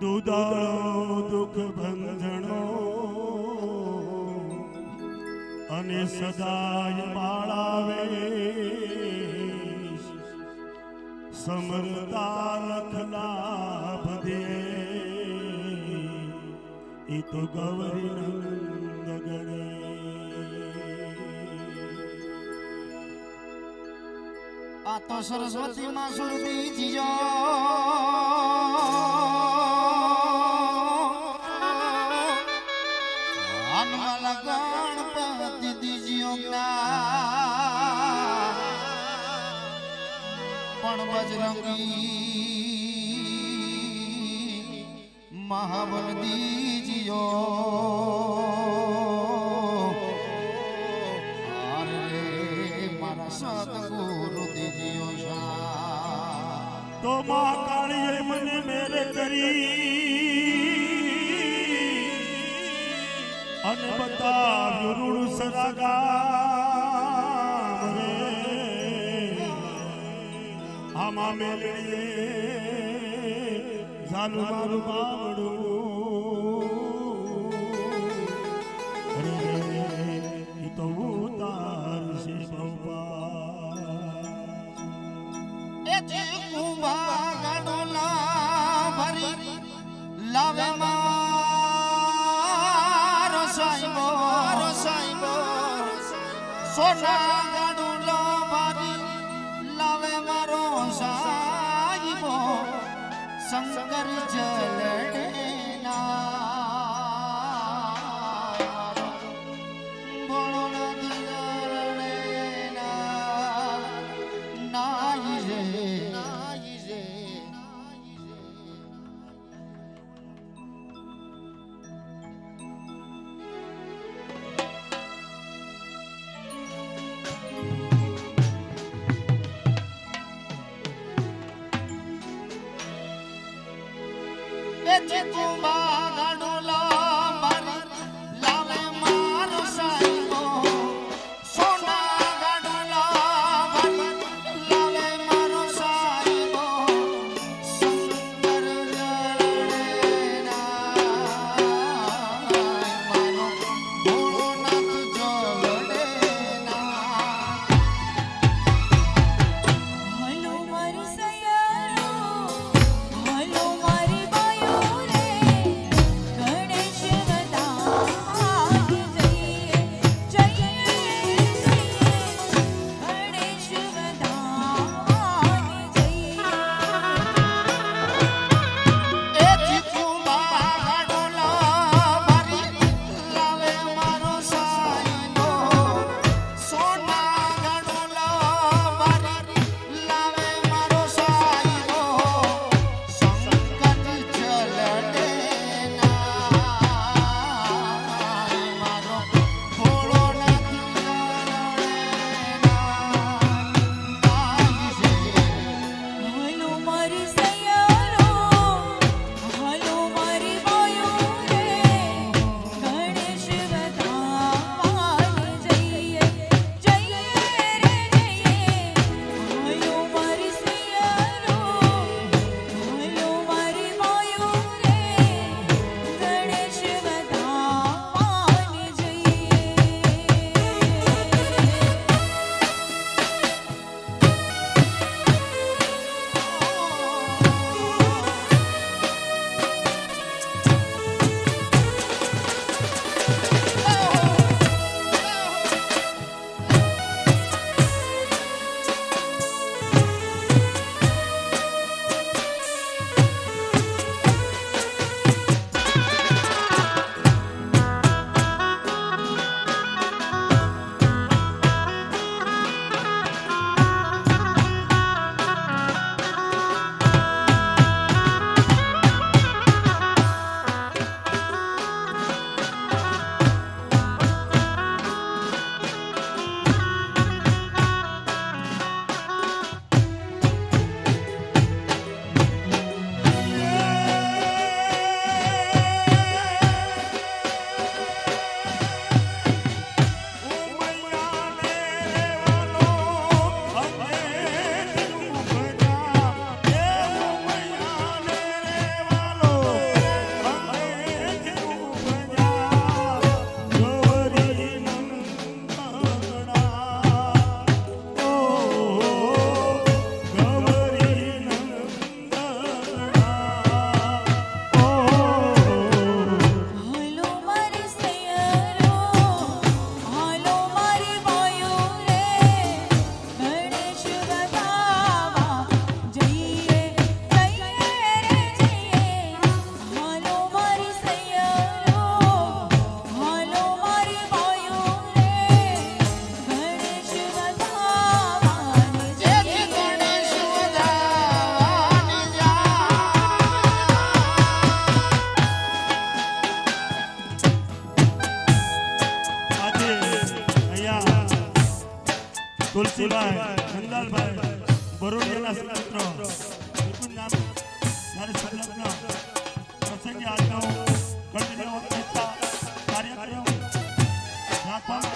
દુદાળો દુઃખ ભંજણો અને સદાય બાળાવે સમરતા લખના દે એ તો ગૌરી નંદ આ તો સરસ્વતી માં સુરતી જીજો હનુમાન ગણપતિ દીજીઓ પણ બજરંગી મહાબલ દીજીઓ તો માં કાળીએ મને મેરે કરી અને બતાવ્યું રૂડ સરાગામ રે આમાં મેલડીએ ઝાલુ મારું બાવડું લાવે મારો સાઈબો મારો સાઈબો સોના ગાડુલો મારો શંકર જલડે